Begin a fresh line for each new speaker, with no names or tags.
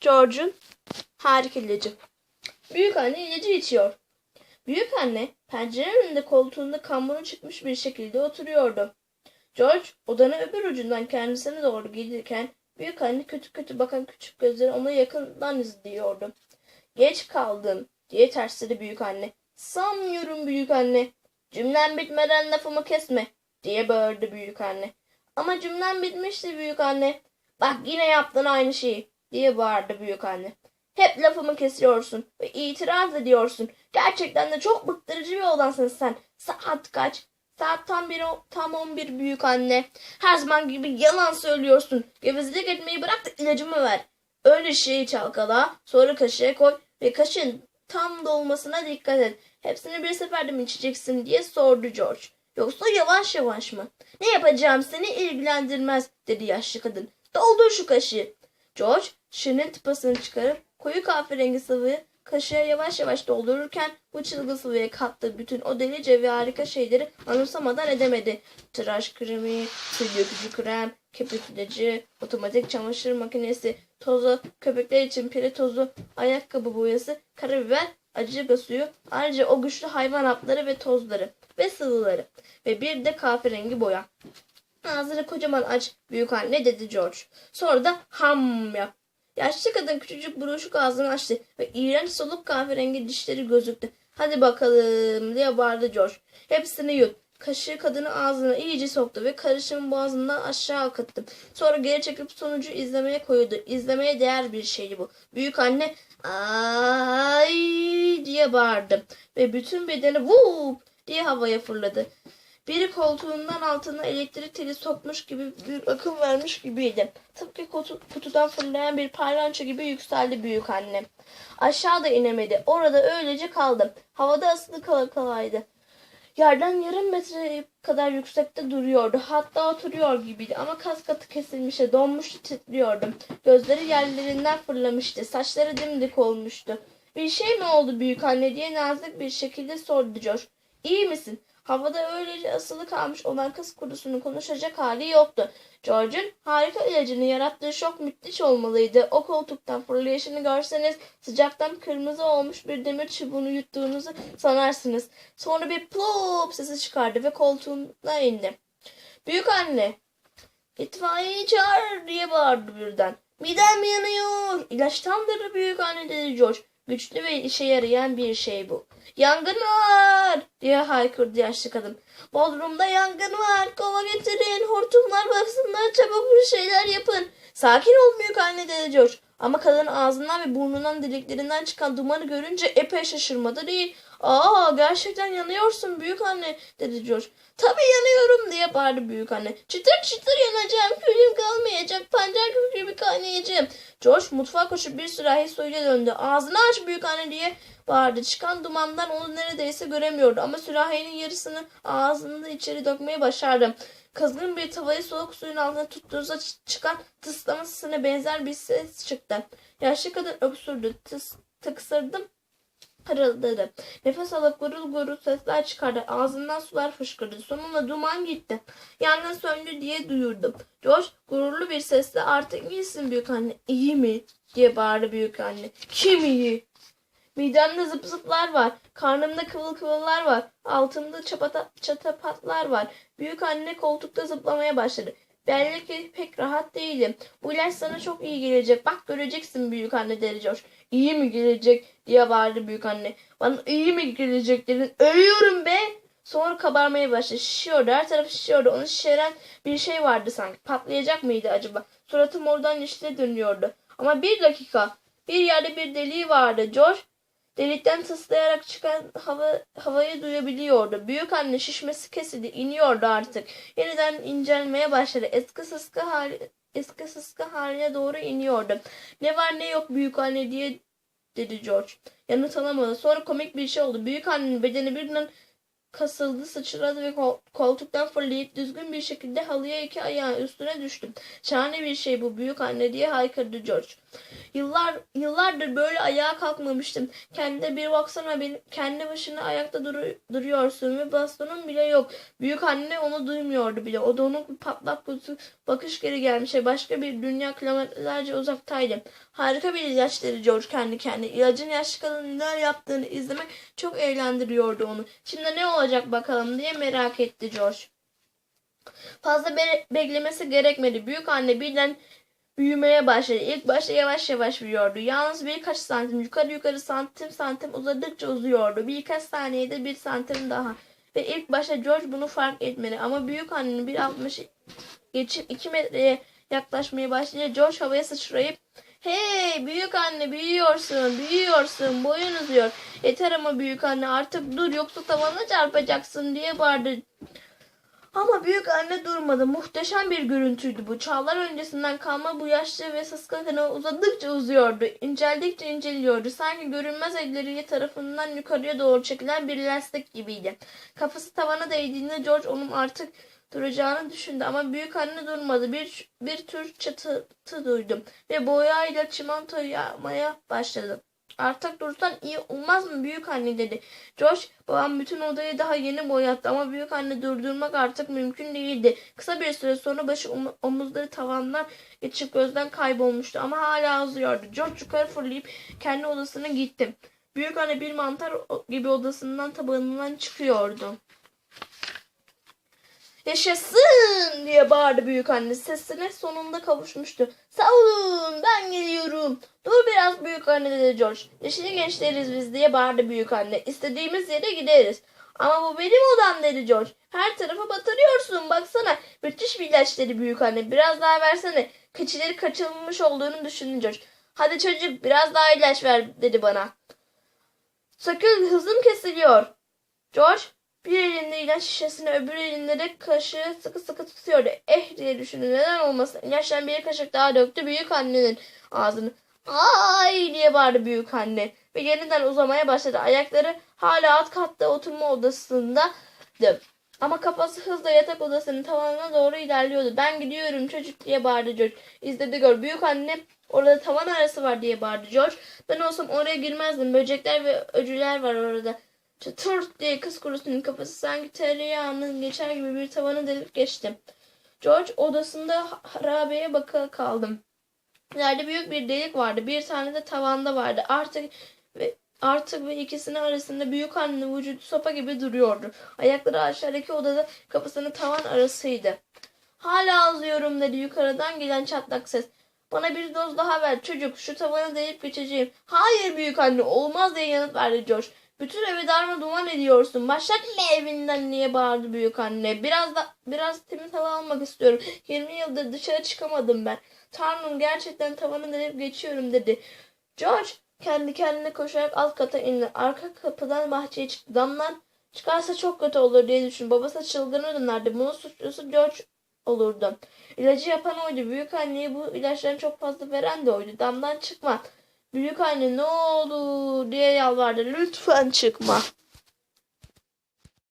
George'un harika ilacı. Büyük anne ilacı içiyor. Büyük anne pencerenin önünde koltuğunda kamburu çıkmış bir şekilde oturuyordu. George odanın öbür ucundan kendisine doğru gelirken büyük anne kötü kötü bakan küçük gözleri onu yakından izliyordu. Geç kaldın diye tersledi büyük anne. Sanmıyorum büyük anne. Cümlen bitmeden lafımı kesme diye bağırdı büyük anne. Ama cümlem bitmişti büyük anne. Bak yine yaptın aynı şeyi diye bağırdı büyük anne. Hep lafımı kesiyorsun ve itiraz ediyorsun. Gerçekten de çok bıktırıcı bir oğlansın sen. Saat kaç? Saat tam bir tam 11 büyük anne. Her zaman gibi yalan söylüyorsun. Gevezelik etmeyi bırak da ilacımı ver. Önce şeyi çalkala, sonra kaşığa koy ve kaşığın tam dolmasına dikkat et. Hepsini bir seferde mi içeceksin diye sordu George. Yoksa yavaş yavaş mı? Ne yapacağım seni ilgilendirmez dedi yaşlı kadın. Doldur şu kaşığı. George şişenin tıpasını çıkarıp koyu kahverengi sıvıyı kaşığa yavaş yavaş doldururken bu çılgın sıvıya kattığı bütün o delice ve harika şeyleri anımsamadan edemedi. Tıraş kremi, tüy dökücü krem, köpürtücü, otomatik çamaşır makinesi, tozu, köpekler için peri tozu, ayakkabı boyası, karabiber, acı suyu, ayrıca o güçlü hayvan hapları ve tozları ve sıvıları ve bir de kahverengi boya. Ağzını kocaman aç büyük anne dedi George. Sonra da ham yap. Yaşlı kadın küçücük buruşuk ağzını açtı ve iğrenç soluk kahverengi dişleri gözüktü. Hadi bakalım diye bağırdı George. Hepsini yut. Kaşığı kadını ağzına iyice soktu ve karışımı boğazından aşağı akıttı. Sonra geri çekip sonucu izlemeye koydu. İzlemeye değer bir şeydi bu. Büyük anne ay diye bağırdı ve bütün bedeni vup diye havaya fırladı. Biri koltuğundan altına elektrik teli sokmuş gibi bir akım vermiş gibiydi. Tıpkı kutu, kutudan fırlayan bir parlanço gibi yükseldi büyük anne. Aşağıda inemedi. Orada öylece kaldı. Havada asılı kala kalaydı. Yerden yarım metre kadar yüksekte duruyordu. Hatta oturuyor gibiydi ama kas katı kesilmişti. Donmuştu, titriyordu. Gözleri yerlerinden fırlamıştı. Saçları dimdik olmuştu. Bir şey mi oldu büyük anne diye nazik bir şekilde sordu George. İyi misin? Havada öylece asılı kalmış olan kız kurusunun konuşacak hali yoktu. George'un harika ilacını yarattığı şok müthiş olmalıydı. O koltuktan fırlayışını görseniz sıcaktan kırmızı olmuş bir demir çubuğunu yuttuğunuzu sanarsınız. Sonra bir plop sesi çıkardı ve koltuğuna indi. Büyük anne, itfaiyeyi çağır diye bağırdı birden. Midem yanıyor. İlaçtandır büyük anne dedi George. Güçlü ve işe yarayan bir şey bu. Yangın var diye haykırdı yaşlı kadın. Bodrumda yangın var. Kova getirin. Hortumlar basınlar. Çabuk bir şeyler yapın. Sakin ol büyük anne dedi George. Ama kadın ağzından ve burnundan deliklerinden çıkan dumanı görünce epey şaşırmadı değil. Aa gerçekten yanıyorsun büyük anne dedi George. Tabii yanıyorum diye bağırdı büyük anne. Çıtır çıtır yanacağım. Külüm kalmayacak. Pancar gibi kaynayacağım. George mutfağa koşup bir sürahi suyla döndü. Ağzını aç büyük anne diye bağırdı. Çıkan dumandan onu neredeyse göremiyordu ama sürahinin yarısını ağzında içeri dökmeye başardı. Kızgın bir tavayı soğuk suyun altına tuttuğunuzda çıkan tıslama sesine benzer bir ses çıktı. Yaşlı kadın öksürdü. Tıs, tıksırdım parıldadı. Nefes alıp gurul gurul sesler çıkardı. Ağzından sular fışkırdı. Sonunda duman gitti. Yangın söndü diye duyurdum. George gururlu bir sesle artık iyisin büyük anne. İyi mi? diye bağırdı büyük anne. Kim iyi? Midemde zıp zıplar var. Karnımda kıvıl kıvıllar var. Altımda çapata, çatapatlar var. Büyük anne koltukta zıplamaya başladı. Belli ki pek rahat değilim. Bu ilaç sana çok iyi gelecek. Bak göreceksin büyük anne dedi George. İyi mi gelecek diye bağırdı büyük anne. Bana iyi mi gelecek dedin. Ölüyorum be. Sonra kabarmaya başladı. Şişiyordu. Her tarafı şişiyordu. Onu şişiren bir şey vardı sanki. Patlayacak mıydı acaba? Suratım oradan yeşile dönüyordu. Ama bir dakika. Bir yerde bir deliği vardı. George delikten tıslayarak çıkan hava, havayı duyabiliyordu. Büyük anne şişmesi kesildi. iniyordu artık. Yeniden incelmeye başladı. Eski sıskı hali, eski sıskı haline doğru iniyordu. Ne var ne yok büyük anne diye dedi George. Yanıt alamadı. Sonra komik bir şey oldu. Büyük annenin bedeni birden kasıldı, sıçradı ve kol- koltuktan fırlayıp düzgün bir şekilde halıya iki ayağın üstüne düştüm. Şahane bir şey bu büyük anne diye haykırdı George. Yıllar yıllardır böyle ayağa kalkmamıştım. Kendine bir baksana benim kendi başına ayakta duru- duruyorsun ve bastonun bile yok. Büyük anne onu duymuyordu bile. O donuk bir patlak gözü bakış geri gelmiş ve başka bir dünya kilometrelerce uzaktaydı. Harika bir ilaç dedi George kendi kendine. İlacın yaşlı kadının neler yaptığını izlemek çok eğlendiriyordu onu. Şimdi ne olacak bakalım diye merak etti George. Fazla be- beklemesi gerekmedi. Büyük anne birden büyümeye başladı. İlk başta yavaş yavaş büyüyordu. Yalnız birkaç santim yukarı yukarı santim santim uzadıkça uzuyordu. Birkaç saniyede bir santim daha. Ve ilk başta George bunu fark etmedi. Ama büyük annenin bir 60 geçip 2 metreye yaklaşmaya başlayınca George havaya sıçrayıp Hey büyük anne büyüyorsun büyüyorsun boyun uzuyor. Yeter ama büyük anne artık dur yoksa tavana çarpacaksın diye bağırdı. Ama büyük anne durmadı. Muhteşem bir görüntüydü bu. Çağlar öncesinden kalma bu yaşlı ve sıska uzadıkça uzuyordu. İnceldikçe inceliyordu. Sanki görünmez elleriyle tarafından yukarıya doğru çekilen bir lastik gibiydi. Kafası tavana değdiğinde George onun artık duracağını düşündü ama büyük anne durmadı. Bir, bir tür çatı duydu ve boyayla çimento yağmaya başladı. Artık dursan iyi olmaz mı büyük anne dedi. George babam bütün odayı daha yeni boyattı ama büyük anne durdurmak artık mümkün değildi. Kısa bir süre sonra başı om- omuzları tavandan geçip gözden kaybolmuştu ama hala uzuyordu. George yukarı fırlayıp kendi odasına gitti. Büyük anne bir mantar gibi odasından tabanından çıkıyordu. Yaşasın diye bağırdı büyük anne. Sesine sonunda kavuşmuştu. Sağ olun ben geliyorum. Dur biraz büyük anne dedi George. Neşeli gençleriz biz diye bağırdı büyük anne. İstediğimiz yere gideriz. Ama bu benim odam dedi George. Her tarafa batırıyorsun baksana. Müthiş bir ilaç dedi büyük anne. Biraz daha versene. Keçileri kaçırılmış olduğunu düşündü George. Hadi çocuk biraz daha ilaç ver dedi bana. Sakın hızım kesiliyor. George bir elinde ilaç şişesini öbür elinde de kaşığı sıkı sıkı tutuyordu. Eh diye düşündü neden olmasın. İlaçtan bir kaşık daha döktü büyük annenin ağzını. Ay diye bağırdı büyük anne. Ve yeniden uzamaya başladı. Ayakları hala alt katta oturma odasındadı. Ama kafası hızla yatak odasının tavanına doğru ilerliyordu. Ben gidiyorum çocuk diye bağırdı George. İzledi gör. Büyük anne orada tavan arası var diye bağırdı George. Ben olsam oraya girmezdim. Böcekler ve öcüler var orada. Çıtırt diye kız kurusunun kafası sanki tereyağının geçer gibi bir tavanı delip geçti. George odasında harabeye baka kaldım. İleride büyük bir delik vardı. Bir tane de tavanda vardı. Artık ve artık ve ikisinin arasında büyük annenin vücudu sopa gibi duruyordu. Ayakları aşağıdaki odada kafasının tavan arasıydı. Hala azıyorum dedi yukarıdan gelen çatlak ses. Bana bir doz daha ver çocuk şu tavanı delip geçeceğim. Hayır büyük anne olmaz diye yanıt verdi George. Bütün evi darma ediyorsun. Başlatma evinden diye bağırdı büyük anne. Biraz da biraz temiz hava almak istiyorum. 20 yıldır dışarı çıkamadım ben. Tanrım gerçekten tavanı delip geçiyorum dedi. George kendi kendine koşarak alt kata indi. Arka kapıdan bahçeye çıktı. Damdan çıkarsa çok kötü olur diye düşündü. Babası çılgına dönerdi. Bunun suçlusu George olurdu. İlacı yapan oydu. Büyük anneye bu ilaçların çok fazla veren de oydu. Damdan çıkma. Büyük anne ne olur diye yalvardı. Lütfen çıkma.